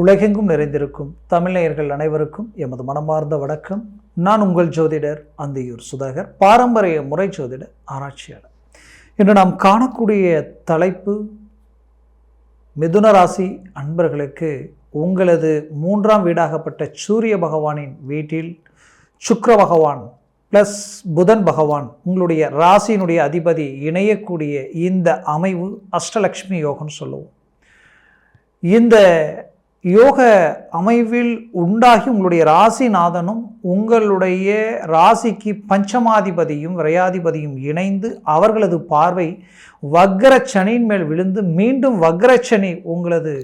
உலகெங்கும் நிறைந்திருக்கும் தமிழ்நேயர்கள் அனைவருக்கும் எமது மனமார்ந்த வணக்கம். நான் உங்கள் ஜோதிடர் அந்தியூர் சுதாகர் பாரம்பரிய முறை ஜோதிடர் ஆராய்ச்சியாளர். இன்று நாம் காணக்கூடிய தலைப்பு மிதுன ராசி அன்பர்களுக்கு உங்களது மூன்றாம் வீடாகப்பட்ட சூரிய பகவானின் வீட்டில் சுக்கர பகவான் ப்ளஸ் புதன் பகவான் உங்களுடைய ராசியினுடைய அதிபதி இணையக்கூடிய இந்த அமைவு அஷ்டலக்ஷ்மி யோகம்னு சொல்லுவோம். இந்த யோக அமைவில் உண்டாகி உங்களுடைய ராசிநாதனும் உங்களுடைய ராசிக்கு பஞ்சமாதிபதியும் விரையாதிபதியும் இணைந்து அவர்களது பார்வை வக்ரச்சனியின் மேல் விழுந்து மீண்டும் வக்ரச்சனி உங்களது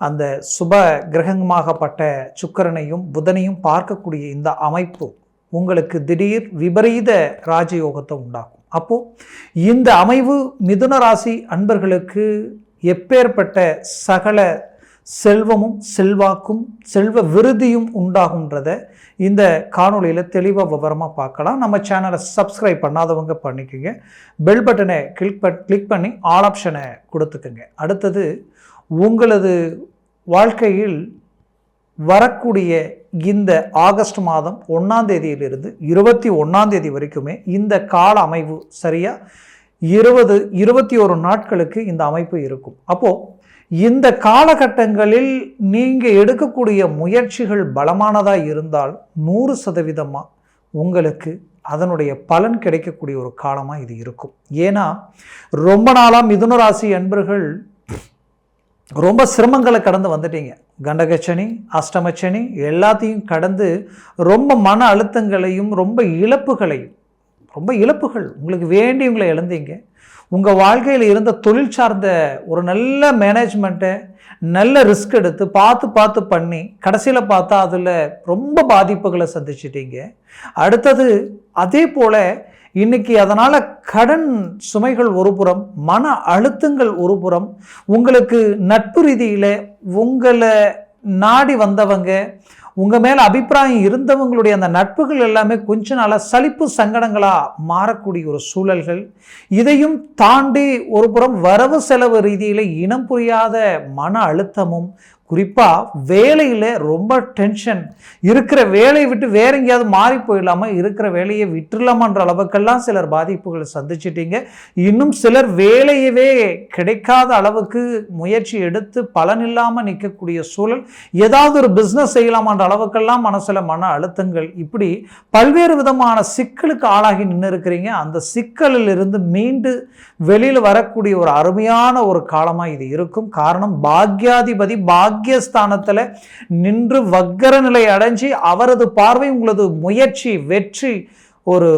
அந்த சுப கிரகமாகப்பட்ட சுக்கரனையும் புதனையும் பார்க்கக்கூடிய இந்த அமைப்பு உங்களுக்கு திடீர் விபரீத ராஜயோகத்தை உண்டாக்கும். அப்போது இந்த அமைவு மிதுன ராசி அன்பர்களுக்கு எப்பேற்பட்ட சகல செல்வமும் செல்வாக்கும் செல்வ விருதியும் உண்டாகுன்றத இந்த காணொளியில் தெளிவாக விவரமாக பார்க்கலாம். நம்ம சேனலை சப்ஸ்கிரைப் பண்ணாதவங்க பண்ணிக்கோங்க. பெல் பட்டனை கிளிக் பட் கிளிக் பண்ணி ஆல் ஆப்ஷனை கொடுத்துக்குங்க. அடுத்தது உங்களது வாழ்க்கையில் வரக்கூடிய இந்த ஆகஸ்ட் மாதம் ஒன்றாம் தேதியிலிருந்து இருபத்தி ஒன்றாம் தேதி வரைக்குமே இந்த கால அமைவு சரியாக இருபது இருபத்தி ஒரு நாட்களுக்கு இந்த அமைப்பு இருக்கும். அப்போது இந்த காலகட்டங்களில் நீங்கள் எடுக்கக்கூடிய முயற்சிகள் பலமானதாக இருந்தால் நூறு சதவீதமாக உங்களுக்கு அதனுடைய பலன் கிடைக்கக்கூடிய ஒரு காலமாக இது இருக்கும். ஏன்னா ரொம்ப நாளாக மிதுன ராசி அன்பர்கள் ரொம்ப சிரமங்களை கடந்து வந்துட்டீங்க. கண்டகச்சனி அஷ்டமச்சனி எல்லாத்தையும் கடந்து ரொம்ப மன அழுத்தங்களையும் ரொம்ப இழப்புகளையும் ரொம்ப இழப்புகள் உங்களுக்கு வேண்டியவங்களை இழந்தீங்க. உங்கள் வாழ்க்கையில் இருந்த தொழில் சார்ந்த ஒரு நல்ல மேனேஜ்மெண்ட்டை நல்ல ரிஸ்க் எடுத்து பார்த்து பார்த்து பண்ணி கடைசியில் பார்த்தா அதில் ரொம்ப பாதிப்புகளை சந்திச்சிட்டீங்க. அடுத்தது அதே போல் இன்னைக்கு அதனால் கடன் சுமைகள் ஒரு புறம் மன அழுத்தங்கள் ஒரு புறம் உங்களுக்கு நட்பு ரீதியில் உங்களை நாடி வந்தவங்க உங்கள் மேலே அபிப்பிராயம் இருந்தவங்களுடைய அந்த நட்புகள் எல்லாமே கொஞ்ச நாளாக சலிப்பு சங்கடங்களாக மாறக்கூடிய ஒரு சூழல்கள். இதையும் தாண்டி ஒரு புறம் வரவு செலவு ரீதியில் இனம் புரியாத மன அழுத்தமும் குறிப்பாக வேலையில் ரொம்ப டென்ஷன் இருக்கிற வேலையை விட்டு வேற எங்கேயாவது மாறி போயிடலாமா? இருக்கிற வேலையை விட்டுடலாமான்ற அளவுக்கெல்லாம் சிலர் பாதிப்புகளை சந்திச்சிட்டீங்க. இன்னும் சிலர் வேலையவே கிடைக்காத அளவுக்கு முயற்சி எடுத்து பலன் இல்லாமல் நிற்கக்கூடிய சூழல். ஏதாவது ஒரு பிஸ்னஸ் செய்யலாமான்ற அளவுக்கெல்லாம் மனசில் மன அழுத்தங்கள். இப்படி பல்வேறு விதமான சிக்கலுக்கு ஆளாகி நின்று இருக்கிறீங்க. அந்த சிக்கலில் இருந்து மீண்டு வெளியில் வரக்கூடிய ஒரு அருமையான ஒரு காலமாக இது இருக்கும். காரணம் பாக்யாதிபதி பாக் பாக்கியஸ்தானத்தில் நின்று வக்கர நிலை அடைஞ்சு அவரது பார்வை உங்களது முயற்சி வெற்றி ஒரு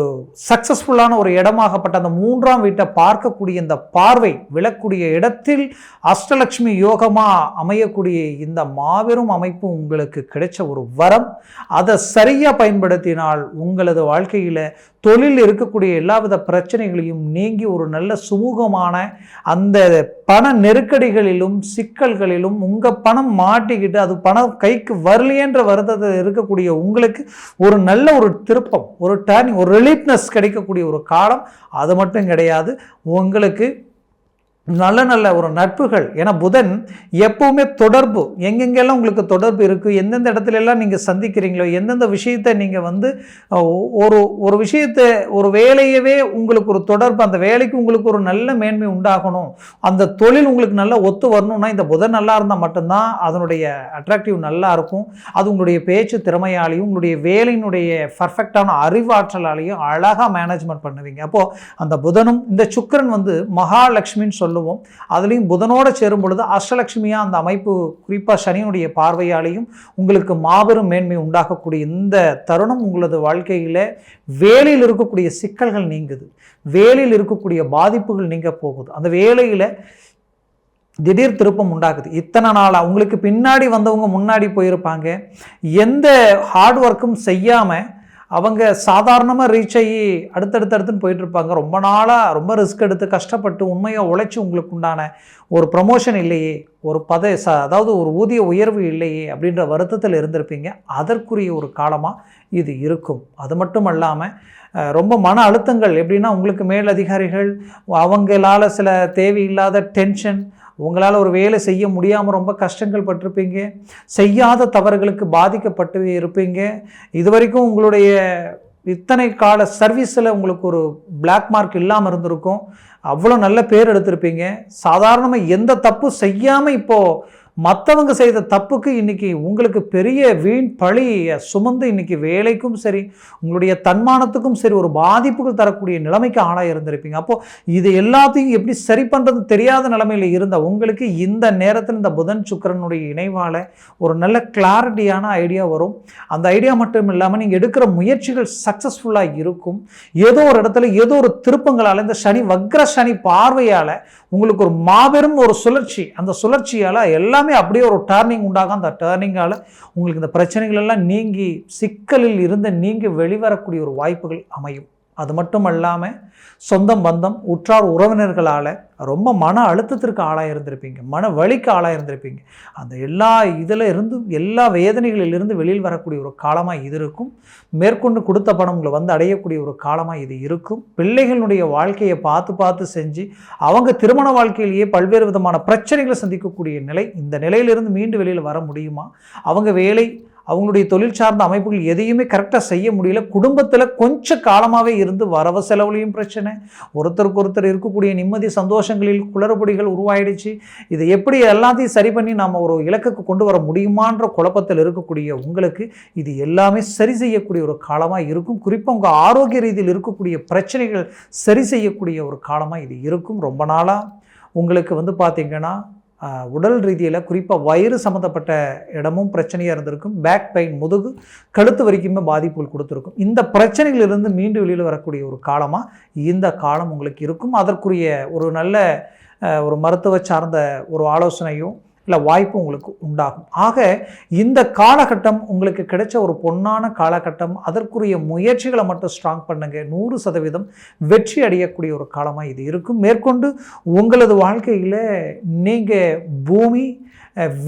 சக்சஸ்ஃபுல்லான ஒரு இடமாகப்பட்ட அந்த மூன்றாம் வீட்டை பார்க்கக்கூடிய இந்த பார்வை விழக்கூடிய இடத்தில் அஷ்டலக்ஷ்மி யோகமாக அமையக்கூடிய இந்த மாபெரும் அமைப்பு உங்களுக்கு கிடைச்ச ஒரு வரம். அதை சரியாக பயன்படுத்தினால் உங்களது வாழ்க்கையில் தொழில் இருக்கக்கூடிய எல்லாவித பிரச்சனைகளையும் நீங்கி ஒரு நல்ல சுமூகமான அந்த பண நெருக்கடிகளிலும் சிக்கல்களிலும் உங்கள் பணம் மாட்டிக்கிட்டு அது பணம் கைக்கு வரலையேன்ற வருத்தத்தில் இருக்கக்கூடிய உங்களுக்கு ஒரு நல்ல ஒரு திருப்பம் ஒரு டேர்னிங் ஒரு ரிலீஃப்னஸ் கிடைக்கக்கூடிய ஒரு காலம் அது மட்டும் கிடையாது. உங்களுக்கு நல்ல நல்ல ஒரு நட்புகள். ஏன்னா புதன் எப்பவுமே தொடர்பு. எங்கெங்கெல்லாம் உங்களுக்கு தொடர்பு இருக்குது எந்தெந்த இடத்துலலாம் நீங்கள் சந்திக்கிறீங்களோ எந்தெந்த விஷயத்தை நீங்கள் வந்து ஒரு ஒரு விஷயத்தை ஒரு வேலையவே உங்களுக்கு ஒரு தொடர்பு அந்த வேலைக்கு உங்களுக்கு ஒரு நல்ல மேன்மை உண்டாகணும். அந்த தொழில் உங்களுக்கு நல்லா ஒத்து வரணும்னா இந்த புதன் நல்லா இருந்தால் மட்டும்தான் அதனுடைய அட்ராக்டிவ் நல்லா இருக்கும். அது உங்களுடைய பேச்சு திறமையாலையும் உங்களுடைய வேலையினுடைய பர்ஃபெக்டான அறிவாற்றலாலையும் அழகாக மேனேஜ்மெண்ட் பண்ணுவீங்க. அப்போது அந்த புதனும் இந்த சுக்கரன் வந்து மகாலட்சுமின்னு சொல்லி சொல்லுவோம். அதுலேயும் புதனோடு சேரும் பொழுது அஷ்டலட்சுமியாக அந்த அமைப்பு குறிப்பாக சனியினுடைய பார்வையாலையும் உங்களுக்கு மாபெரும் மேன்மை உண்டாகக்கூடிய இந்த தருணம் உங்களது வாழ்க்கையில் வேலையில் இருக்கக்கூடிய சிக்கல்கள் நீங்குது. வேலையில் இருக்கக்கூடிய பாதிப்புகள் நீங்க போகுது. அந்த வேலையில் திடீர் திருப்பம் உண்டாகுது. இத்தனை நாளாக உங்களுக்கு பின்னாடி வந்தவங்க முன்னாடி போயிருப்பாங்க. எந்த ஹார்ட் ஒர்க்கும் செய்யாமல் அவங்க சாதாரணமாக ரீச் ஆகி அடுத்தடுத்தடுத்துன்னு போயிட்டுருப்பாங்க. ரொம்ப நாளாக ரொம்ப ரிஸ்க் எடுத்து கஷ்டப்பட்டு உண்மையாக உழைச்சி உங்களுக்கு உண்டான ஒரு ப்ரமோஷன் இல்லையே ஒரு பத ச அதாவது ஒரு ஊதிய உயர்வு இல்லையே அப்படின்ற வருத்தத்தில் இருந்திருப்பீங்க. அதற்குரிய ஒரு காலமாக இது இருக்கும். அது மட்டும் அல்லாமல் ரொம்ப மன அழுத்தங்கள் எப்படின்னா உங்களுக்கு மேலதிகாரிகள் அவங்களால சில தேவையில்லாத டென்ஷன் உங்களால் ஒரு வேலை செய்ய முடியாமல் ரொம்ப கஷ்டங்கள் பட்டிருப்பீங்க. செய்யாத தவறுகளுக்கு பாதிக்கப்பட்டு இருப்பீங்க. இது வரைக்கும் உங்களுடைய இத்தனை கால சர்வீஸில் உங்களுக்கு ஒரு பிளாக் மார்க் இல்லாமல் இருந்திருக்கும். அவ்வளோ நல்ல பேர் எடுத்திருப்பீங்க. சாதாரணமாக எந்த தப்பு செய்யாமல் இப்போது மற்றவங்க செய்த தப்புக்கு இன்றைக்கி உங்களுக்கு பெரிய வீண் பழியை சுமந்து இன்னைக்கு வேலைக்கும் சரி உங்களுடைய தன்மானத்துக்கும் சரி ஒரு பாதிப்புகள் தரக்கூடிய நிலைமைக்கு ஆளாக இருந்திருப்பீங்க. அப்போது இது எல்லாத்தையும் எப்படி சரி பண்ணுறது தெரியாத நிலைமையில் இருந்த உங்களுக்கு இந்த நேரத்தில் இந்த புதன் சுக்கரனுடைய இணைவால் ஒரு நல்ல கிளாரிட்டியான ஐடியா வரும். அந்த ஐடியா மட்டும் இல்லாமல் நீங்கள் எடுக்கிற முயற்சிகள் சக்ஸஸ்ஃபுல்லாக இருக்கும். ஏதோ ஒரு இடத்துல ஏதோ ஒரு திருப்பங்களால் இந்த சனி வக்ர சனி பார்வையால் உங்களுக்கு ஒரு மாபெரும் ஒரு சுழற்சி அந்த சுழற்சியால் எல்லா அப்படியே ஒரு டேர்னிங் உண்டாகும். அந்த டேர்னிங்கால் உங்களுக்கு இந்த பிரச்சனைகள் எல்லாம் நீங்கி சிக்கலில் இருந்து நீங்கி வெளிவரக்கூடிய ஒரு வாய்ப்புகள் அமையும். அது மட்டும் அல்லாமல் சொந்தம் பந்தம் உற்றார் உறவினர்களால் ரொம்ப மன அழுத்தத்திற்கு ஆளாக இருந்திருப்பீங்க. மன வலிக்கு ஆளாக இருந்திருப்பீங்க. அந்த எல்லா இதில் இருந்து எல்லா வேதனைகளிலிருந்து வெளியில் வரக்கூடிய ஒரு காலமாக இது இருக்கும். மேற்கொண்டு கொடுத்த பணம் உங்களை வந்து அடையக்கூடிய ஒரு காலமாக இது இருக்கும். பிள்ளைகளுடைய வாழ்க்கையை பார்த்து பார்த்து செஞ்சு அவங்க திருமண வாழ்க்கையிலேயே பல்வேறு விதமான பிரச்சனைகளை சந்திக்கக்கூடிய நிலை இந்த நிலையிலிருந்து மீண்டு வெளியில் வர முடியுமா? அவங்க வேலை அவங்களுடைய தொழில் சார்ந்த அமைப்புகள் எதையுமே கரெக்டாக செய்ய முடியல. குடும்பத்தில் கொஞ்சம் காலமாகவே இருந்து வரவு செலவுலையும் பிரச்சனை. ஒருத்தருக்கு ஒருத்தர் இருக்கக்கூடிய நிம்மதி சந்தோஷங்களில் குளறுபடிகள் உருவாயிடுச்சு. இதை எப்படி எல்லாத்தையும் சரி பண்ணி நாம் ஒரு இலக்குக்கு கொண்டு வர முடியுமான்ற குழப்பத்தில் இருக்கக்கூடிய உங்களுக்கு இது எல்லாமே சரி செய்யக்கூடிய ஒரு காலமாக இருக்கும். குறிப்பாக உங்கள் ஆரோக்கிய ரீதியில் இருக்கக்கூடிய பிரச்சனைகள் சரி செய்யக்கூடிய ஒரு காலமாக இது இருக்கும். ரொம்ப நாளாக உங்களுக்கு வந்து பார்த்திங்கன்னா உடல் ரீதியில் குறிப்பாக வயிறு சம்மந்தப்பட்ட இடமும் பிரச்சனையாக இருந்திருக்கும். பேக் பெயின் முதுகு கழுத்து வரைக்குமே பாதிப்புகள் கொடுத்துருக்கும். இந்த பிரச்சனைகளிலிருந்து மீண்டு வெளியில் வரக்கூடிய ஒரு காலமாக இந்த காலம் உங்களுக்கு இருக்கும். அதற்குரிய ஒரு நல்ல ஒரு மருத்துவ சார்ந்த ஒரு ஆலோசனையும் இல்லை வாய்ப்பு உங்களுக்கு உண்டாகும். ஆக இந்த காலகட்டம் உங்களுக்கு கிடைச்ச ஒரு பொன்னான காலகட்டம் அதற்குரிய முயற்சிகளை மட்டும் ஸ்ட்ராங் பண்ணுங்க. நூறு சதவீதம் வெற்றி அடையக்கூடிய ஒரு காலமாக இது இருக்கும். மேற்கொண்டு உங்களது வாழ்க்கையில் நீங்கள் பூமி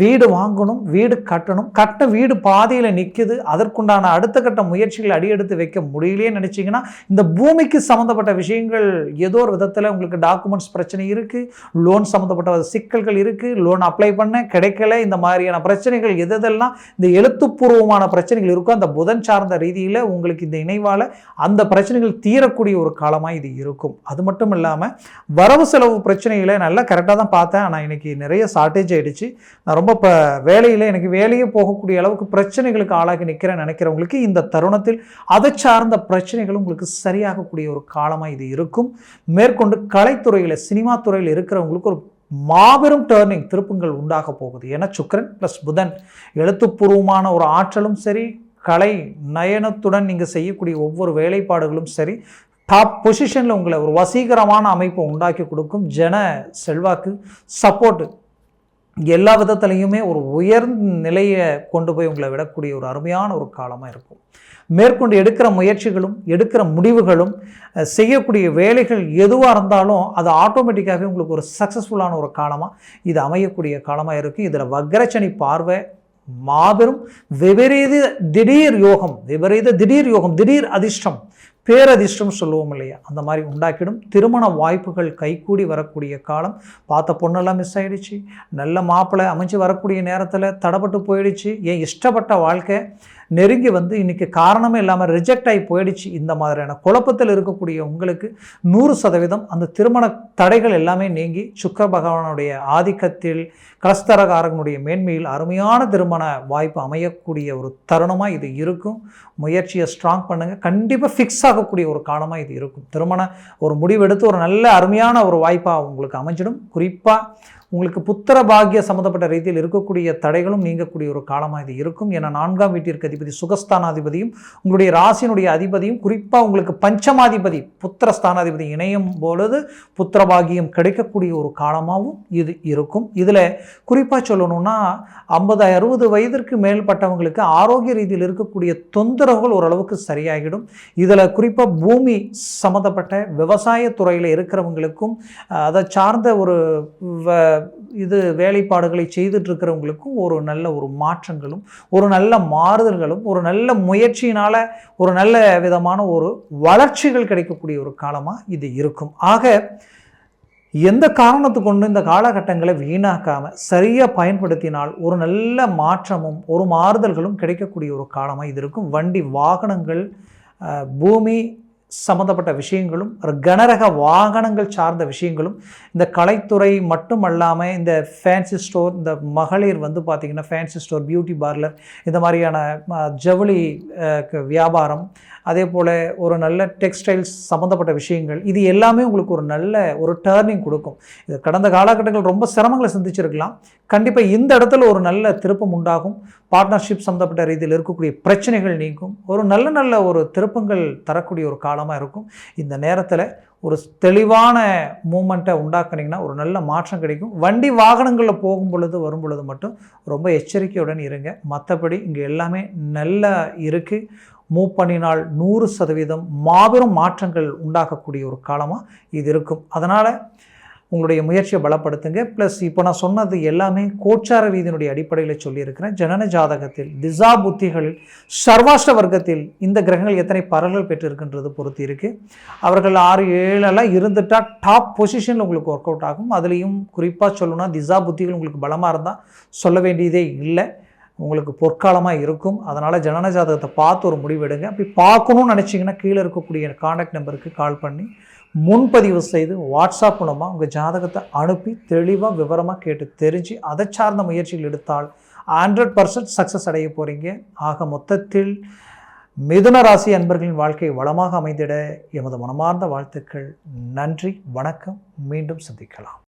வீடு வாங்கணும் வீடு கட்டணும். கட்ட வீடு பாதையில் நிற்குது அதற்குண்டான அடுத்த கட்ட முயற்சிகள் அடியெடுத்து வைக்க முடியலையே நினச்சிங்கன்னா இந்த பூமிக்கு சம்மந்தப்பட்ட விஷயங்கள் ஏதோ ஒரு விதத்தில் உங்களுக்கு டாக்குமெண்ட்ஸ் பிரச்சனை இருக்குது லோன் சம்மந்தப்பட்ட சிக்கல்கள் இருக்குது லோன் அப்ளை பண்ண கிடைக்கல இந்த மாதிரியான பிரச்சனைகள் எதெல்லாம் இந்த எழுத்துப்பூர்வமான பிரச்சனைகள் இருக்கோ அந்த புதன் சார்ந்த ரீதியில் உங்களுக்கு இந்த இணைவால் அந்த பிரச்சனைகள் தீரக்கூடிய ஒரு காலமாக இது இருக்கும். அது மட்டும் இல்லாமல் வரவு செலவு பிரச்சனைகளை நல்லா கரெக்டாக தான் பார்த்தேன். ஆனால் இன்றைக்கி நிறைய ஷார்ட்டேஜ் ஆகிடுச்சு நான் ரொம்ப இப்போ வேலையில் எனக்கு வேலையே போகக்கூடிய அளவுக்கு பிரச்சனைகளுக்கு ஆளாகி நிற்கிறேன் நினைக்கிறவங்களுக்கு இந்த தருணத்தில் அதை சார்ந்த பிரச்சனைகளும் உங்களுக்கு சரியாகக்கூடிய ஒரு காலமாக இது இருக்கும். மேற்கொண்டு கலைத்துறையில் சினிமா துறையில் இருக்கிறவங்களுக்கு ஒரு மாபெரும் டேர்னிங் திருப்பங்கள் உண்டாக போகுது. ஏன்னா சுக்கரன் ப்ளஸ் புதன் எழுத்துப்பூர்வமான ஒரு ஆற்றலும் சரி கலை நயனத்துடன் நீங்கள் செய்யக்கூடிய ஒவ்வொரு வேலைப்பாடுகளும் சரி டாப் பொசிஷனில் உங்களை ஒரு வசீகரமான அமைப்பை உண்டாக்கி கொடுக்கும். ஜன செல்வாக்கு சப்போர்ட்டு எல்லா விதத்துலையுமே ஒரு உயர்ந்த நிலையை கொண்டு போய் உங்களை விடக்கூடிய ஒரு அருமையான ஒரு காலமாக இருக்கும். மேற்கொண்டு எடுக்கிற முயற்சிகளும் எடுக்கிற முடிவுகளும் செய்யக்கூடிய வேலைகள் எதுவாக இருந்தாலும் அது ஆட்டோமேட்டிக்காகவே உங்களுக்கு ஒரு சக்ஸஸ்ஃபுல்லான ஒரு காலமாக இது அமையக்கூடிய காலமாக இருக்குது இதில் வக்ரச்சனி பார்வை மாபெரும் விபரீத திடீர் யோகம் விபரீத திடீர் யோகம் திடீர் அதிர்ஷ்டம் பேரதிர்ஷ்டம் சொல்லுவோம் இல்லையா? அந்த மாதிரி உண்டாக்கிடும். திருமண வாய்ப்புகள் கைகூடி வரக்கூடிய காலம். பார்த்த பொண்ணெல்லாம் மிஸ் ஆகிடுச்சு நல்ல மாப்பிள்ளை அமைஞ்சு வரக்கூடிய நேரத்தில் தடப்பட்டு போயிடுச்சு. ஏன் இஷ்டப்பட்ட வாழ்க்கை? நெருங்கி வந்து இன்றைக்கி காரணமே இல்லாமல் ரிஜெக்ட் ஆகி போயிடுச்சு. இந்த மாதிரியான குழப்பத்தில் இருக்கக்கூடிய உங்களுக்கு நூறு சதவீதம் அந்த திருமண தடைகள் எல்லாமே நீங்கி சுக்கர பகவானுடைய ஆதிக்கத்தில் கலஸ்தரகாரகனுடைய மேன்மையில் அருமையான திருமண வாய்ப்பு அமையக்கூடிய ஒரு தருணமாக இது இருக்கும். முயற்சியை ஸ்ட்ராங் பண்ணுங்கள் கண்டிப்பாக ஃபிக்ஸாக ஆகக்கூடிய ஒரு காலமாக இது இருக்கும். திருமண ஒரு முடிவெடுத்து ஒரு நல்ல அருமையான ஒரு வாய்ப்பாக உங்களுக்கு அமைஞ்சிடும். குறிப்பாக உங்களுக்கு புத்திர பாகிய சம்மந்தப்பட்ட ரீதியில் இருக்கக்கூடிய தடைகளும் நீங்கக்கூடிய ஒரு காலமாக இது இருக்கும். ஏன்னா நான்காம் வீட்டிற்கு அதிபதி சுகஸ்தானாதிபதியும் உங்களுடைய ராசியினுடைய அதிபதியும் குறிப்பாக உங்களுக்கு பஞ்சமாதிபதி புத்திர ஸ்தானாதிபதி இணையும் பொழுது புத்திர பாகியம் கிடைக்கக்கூடிய ஒரு காலமாகவும் இது இருக்கும். இதில் குறிப்பாக சொல்லணும்னா ஐம்பது அறுபது வயதிற்கு மேல்பட்டவங்களுக்கு ஆரோக்கிய ரீதியில் இருக்கக்கூடிய தொந்தரவுகள் ஓரளவுக்கு சரியாகிடும். இதில் குறிப்பாக பூமி சம்மந்தப்பட்ட விவசாய துறையில் இருக்கிறவங்களுக்கும் அதை சார்ந்த ஒரு இது வேலைப்பாடுகளை செய்துட்ருக்கிறவங்களுக்கும் ஒரு நல்ல ஒரு மாற்றங்களும் ஒரு நல்ல மாறுதல்களும் ஒரு நல்ல முயற்சியினால் ஒரு நல்ல விதமான ஒரு வளர்ச்சிகள் கிடைக்கக்கூடிய ஒரு காலமாக இது இருக்கும். ஆக எந்த காரணத்து கொண்டு இந்த காலகட்டங்களை வீணாக்காமல் சரியாக பயன்படுத்தினால் ஒரு நல்ல மாற்றமும் ஒரு மாறுதல்களும் கிடைக்கக்கூடிய ஒரு காலமாக இது இருக்கும். வண்டி வாகனங்கள் பூமி சம்மந்தப்பட்ட விஷயங்களும் ஒரு கனரக வாகனங்கள் சார்ந்த விஷயங்களும் இந்த கலைத்துறை மட்டும் அல்லாமல் இந்த ஃபேன்சி ஸ்டோர் இந்த மகளிர் வந்து பார்த்திங்கன்னா ஃபேன்சி ஸ்டோர் பியூட்டி பார்லர் இந்த மாதிரியான ஜவுளி க- வியாபாரம் அதே போல் ஒரு நல்ல டெக்ஸ்டைல்ஸ் சம்மந்தப்பட்ட விஷயங்கள் இது எல்லாமே உங்களுக்கு ஒரு நல்ல ஒரு டேர்னிங் கொடுக்கும். இது கடந்த காலகட்டங்கள் ரொம்ப சிரமங்களை சந்திச்சிருக்கலாம். கண்டிப்பாக இந்த இடத்துல ஒரு நல்ல திருப்பம் உண்டாகும். பார்ட்னர்ஷிப் சம்மந்தப்பட்ட ரீதியில் இருக்கக்கூடிய பிரச்சனைகள் நீங்கும். ஒரு நல்ல நல்ல ஒரு திருப்பங்கள் தரக்கூடிய ஒரு காலமாக இருக்கும். இந்த நேரத்தில் ஒரு தெளிவான மூமெண்ட்டை உண்டாக்குனீங்கன்னா ஒரு நல்ல மாற்றம் கிடைக்கும். வண்டி வாகனங்களில் போகும் பொழுது வரும் பொழுது மட்டும் ரொம்ப எச்சரிக்கையுடன் இருங்க. மற்றபடி இங்கே எல்லாமே நல்லா இருக்குது மூவ் பண்ணினால் நூறு சதவீதம் மாபெரும் மாற்றங்கள் உண்டாக்கக்கூடிய ஒரு காலமாக இது இருக்கும். அதனால் உங்களுடைய முயற்சியை பலப்படுத்துங்க. ப்ளஸ் இப்போ நான் சொன்னது எல்லாமே கோச்சார ரீதியினுடைய அடிப்படையில் சொல்லியிருக்கிறேன். ஜனன ஜாதகத்தில் திசா புத்திகளில் சர்வாஷ்ட வர்க்கத்தில் இந்த கிரகங்கள் எத்தனை பரல்கள் பெற்றிருக்கின்றது பொறுத்து இருக்குது அவர்கள் ஆறு ஏழெல்லாம் இருந்துட்டால் டாப் பொசிஷனில் உங்களுக்கு ஒர்க் அவுட் ஆகும். அதுலேயும் குறிப்பாக சொல்லணும்னா திசா புத்திகள் உங்களுக்கு பலமாக இருந்தால் சொல்ல வேண்டியதே இல்லை. உங்களுக்கு பொற்காலமாக இருக்கும். அதனால் ஜனன ஜாதகத்தை பார்த்து ஒரு முடிவெடுங்க அப்படி பார்க்கணும்னு நினச்சிங்கன்னா கீழே இருக்கக்கூடிய காண்டாக்ட் நம்பருக்கு கால் பண்ணி முன்பதிவு செய்து வாட்ஸ்அப் மூலமாக உங்கள் ஜாதகத்தை அனுப்பி தெளிவாக விவரமாக கேட்டு தெரிஞ்சு அதை சார்ந்த முயற்சிகள் எடுத்தால் ஹண்ட்ரட் பர்சன்ட் சக்ஸஸ் அடைய போகிறீங்க ஆக மொத்தத்தில் மிதுன ராசி அன்பர்களின் வாழ்க்கை வளமாக அமைந்திட எமது மனமார்ந்த வாழ்த்துக்கள். நன்றி வணக்கம். மீண்டும் சந்திக்கலாம்.